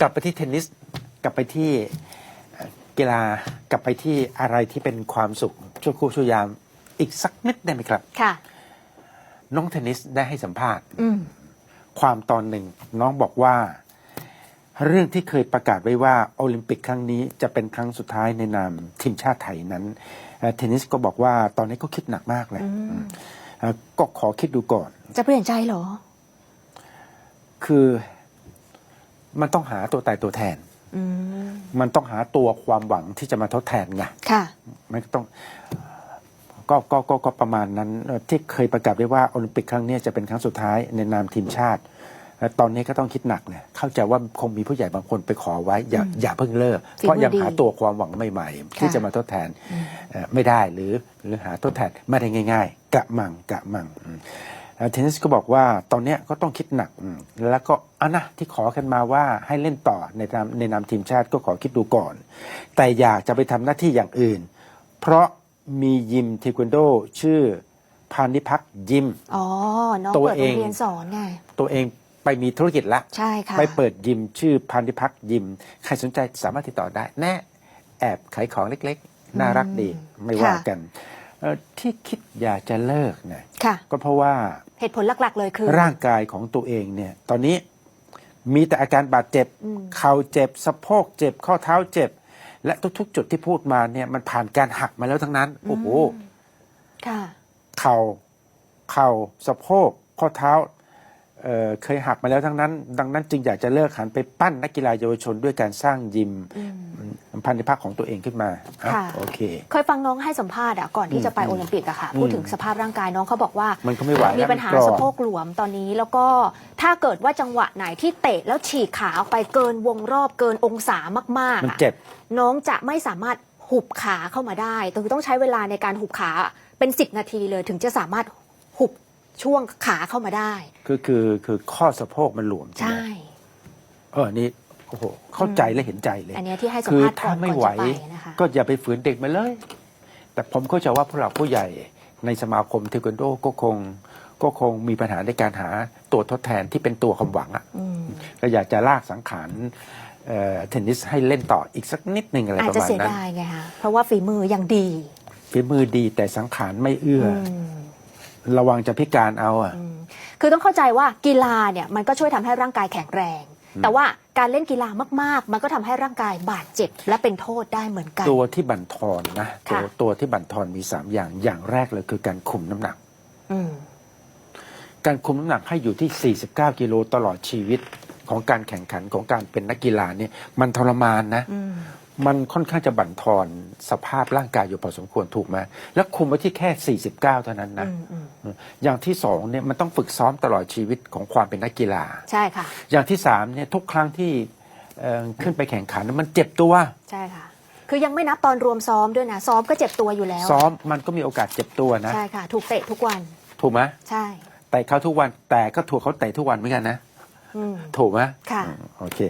กลับไปที่เทนนิสกลับไปที่เอ่อกีฬากลับไปที่อะไรที่เป็นความสุขชั่วครู่ชั่วยามอีกสักนิดได้ไหมครับ ค่ะ น้องเทนนิสได้ให้สัมภาษณ์อืมความตอนหนึ่งน้องบอกว่า เรื่องที่เคยประกาศไว้ว่าโอลิมปิกครั้งนี้จะเป็นครั้งสุดท้ายในนามทีมชาติไทยนั้นเอ่อเทนนิสก็บอกว่าตอนนี้ก็คิดหนักมากเลยเอ่อก็ขอคิดดูก่อน จะเปลี่ยนใจเหรอ คือ มันต้องหาตัวตายตัวแทน อืมมันต้องหาตัวความหวังที่จะมาทดแทนไงค่ะ มันก็ต้องก็ก็ก็ก็ประมาณนั้นเอ่อที่เคยประกาศไว้ว่าโอลิมปิกครั้งเนี้ยจะเป็นครั้งสุดท้ายในนามทีมชาติและตอนนี้ก็ต้องคิดหนักเลยเข้าใจว่าคงมีผู้ใหญ่บางคนไปขอไว้ อย่าอย่าเพิ่งเลิก ฝีมือเพราะยังดีหาตัวความหวังใหม่ ๆ ที่ค่ะจะมาทดแทนเอ่อไม่ได้หรือหรือหาทดแทนไม่ได้ง่าย ๆ กะมังกะมังอืม เอ่อเทนนิสก็บอกว่าตอนเนี้ยก็ต้องคิดหนักอืมแล้วก็อะนะที่ขอกันมาว่าให้เล่นต่อในนามในนามทีมชาติก็ขอคิดดูก่อน แต่อยากจะไปทำหน้าที่อย่างอื่น เพราะมียิมเทควันโดชื่อพานิพักยิมอ๋อน้องตัวเปิดเอโรงงเรียนสอนไงตัวเองไปมีธุรกิจละใช่ค่ะไปเปิดยิมชื่อพานิพักยิม ใครสนใจสามารถติดต่อได้ แน่แอบขายของเล็กๆ น่ารักดีไม่ว่าค่ะกันเอ่อ ที่คิดอยากจะเลิกเนี่ยค่ะก็เพราะว่าเหตุผลหลัก ๆ เลยคือ ร่างกายของตัวเองเนี่ยตอนนี้มีแต่อาการบาดเจ็บอืมเข่าเจ็บ สะโพกเจ็บ ข้อเท้าเจ็บ และทุกๆ จุดที่พูดมาเนี่ยมันผ่านการหักมาแล้วทั้งนั้น โอ้โหค่ะเข่าเข่าสะโพก ข้อเท้าเอ่อเคยหักมาแล้วทั้งนั้น ดังนั้นจึงอยากจะเลิกหันไปปั้นนักกีฬาเยาวชนด้วยการสร้างยิม พันธภาคของตัวเองขึ้นมาอะค่ะ โอเค เคยฟังน้องให้สัมภาษณ์อะก่อนที่จะไปโอลิมปิกอะค่ะพูดถึงสภาพร่างกายน้องเขาบอกว่า มันก็ไม่ไหวมีแล้วปัญหามันกรอบสะโพกหลวมตอนนี้แล้วก็ถ้าเกิดว่าจังหวะไหนที่เตะแล้วฉีกขาออกไปเกินวงรอบเกินองศามากๆมันอะเจ็บ น้องจะไม่สามารถหุบขาเข้ามาได้คือต้องใช้เวลาในการหุบขาเป็นสิบนาทีเลยถึงจะสามารถหุบช่วงขาเข้ามาได้ คือคือคือข้อสะโพกมันหลวมใช่ไหมใช่ เออนี่ โอ้โหเข้าใจและเห็นใจเลย อันเนี้ยที่ให้สัมคือภาษณ์ก่ถ้าอนไม่ก่ไหวอนจะไปนะคะก็อย่าไปฝืนเด็กมาเลย แต่ผมเข้าใจว่าผู้หลักผู้ใหญ่ในสมาคมเทควันโดก็คงก็คงมีปัญหาในการหาตัวทดแทนที่เป็นตัวความหวังอะอืมก็อยากจะลากสังขารเอ่อเทนนิสให้เล่นต่ออีกสักนิดหนึ่งอะไรอาจประจะมาณเสียนั้นดายไงคะเพราะว่าฝีมือยังดีฝีมือดีแต่สังขารไม่เอื้ออมระวังจะพิการเอาอะอืมคือต้องเข้าใจว่ากีฬาเนี่ยมันก็ช่วยทำให้ร่างกายแข็งแรง แต่ว่าการเล่นกีฬามากๆ มันก็ทำให้ร่างกายบาดเจ็บและเป็นโทษได้เหมือนกัน ตัวที่บั่นทอนนะตัวค่ะตัวที่บั่นทอนมีสามอย่างอย่างแรกเลยคือการคุมน้ำหนักอืมการคุมน้ำหนักให้อยู่ที่ 49 กิโลตลอดชีวิตของการแข่งขันของการเป็นนักกีฬาเนี่ยมันทรมานนะอื มมันค่อนข้างจะบั่นทอนสภาพร่างกายอยู่พอสมควรถูกไหมแล้วคุมไว้ที่แค่ 49 เท่านั้นนะอืมอืมอย่างที่สองเนี่ยมันต้องฝึกซ้อมตลอดชีวิตของความเป็นนักกีฬา ใช่ค่ะ อย่างที่สามเนี่ยทุกครั้งที่เอ่อขึ้นไปแข่งขันมันเจ็บตัว ใช่ค่ะ คือยังไม่นับตอนรวมซ้อมด้วยนะ ซ้อมก็เจ็บตัวอยู่แล้ว ซ้อมมันก็มีโอกาสเจ็บตัวนะ ใช่ค่ะ ถูกเตะทุกวัน ถูกไหมใช่ แต่เขาทุกวันแต่ก็ถูกเขาเตะทุกวันเหมือนกันนะอืมถูกไหมค่ะอืมโอเค